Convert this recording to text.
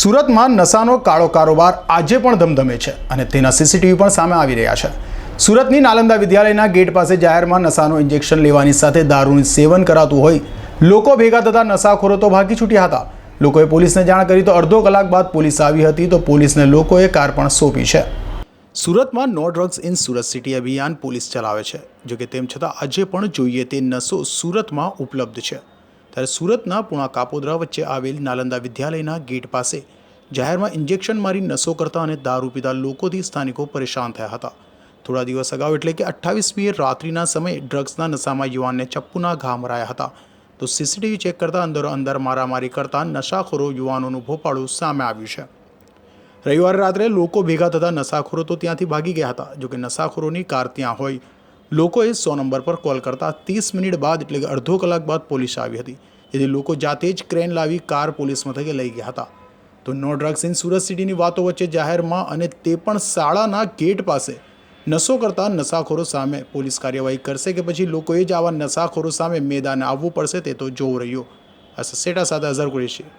સુરતમાં નશાનો કાળો કારોબાર આજે પણ ધમધમે છે અને તેના સીસીટીવી પણ સામે આવી રહ્યા છે. સુરતની નાલંદા વિદ્યાલયના ગેટ પાસે જાહેરમાં નશાનો ઇન્જેક્શન લેવાની સાથે દારૂનું સેવન કરાતું હોય, લોકો ભેગા થતા નશાખોરો તો ભાગી છૂટ્યા હતા. લોકોએ પોલીસને જાણ કરી તો અડધો કલાક બાદ પોલીસ આવી હતી તો પોલીસને લોકોએ કાર પણ સોંપી છે. સુરતમાં no drugs in Surat city અભિયાન પોલીસ ચલાવે છે, જોકે તેમ છતાં આજે પણ જોઈએ તે નશો સુરતમાં ઉપલબ્ધ છે. ત્યારે સુરતના પુણા કાપોદ્રા વચ્ચે આવેલ નાલંદા વિદ્યાલયના ગેટ પાસે જાહેરમાં ઇન્જેક્શન મારી નશો કરતા અને દારૂ પીતા લોકોથી સ્થાનિકો પરેશાન થયા હતા. થોડા દિવસ અગાઉ એટલે કે અઠ્ઠાવીસમીએ રાત્રિના સમયે ડ્રગ્સના નશામાં યુવાનને ચપ્પુના ઘા મરાયા હતા. તો સીસીટીવી ચેક કરતા અંદરો અંદર મારામારી કરતા નશાખોરો યુવાનોનું ભોપાળું સામે આવ્યું છે. રવિવારે રાત્રે લોકો ભેગા થતા નશાખોરો તો ત્યાંથી ભાગી ગયા હતા, જોકે નશાખોરોની કાર ત્યાં હોય. લોકોએ સો નંબર પર કોલ કરતા ત્રીસ મિનિટ બાદ એટલે કે અડધો કલાક બાદ પોલીસ આવી હતી. જેથી લોકો જાતે જ ક્રેન લાવી કાર પોલીસ મથકે લઈ ગયા હતા. તો નો ડ્રગ્સ ઇન સુરત સિટીની વાતો વચ્ચે જાહેરમાં અને તે પણ શાળાના ગેટ પાસે નશો કરતા નશાખોરો સામે પોલીસ કાર્યવાહી કરશે કે પછી લોકોએ જ આવા નશાખોરો સામે મેદાને આવવું પડશે તે તો જોવું રહ્યું. આ સસેટા સાથે અઝર કુરેશી.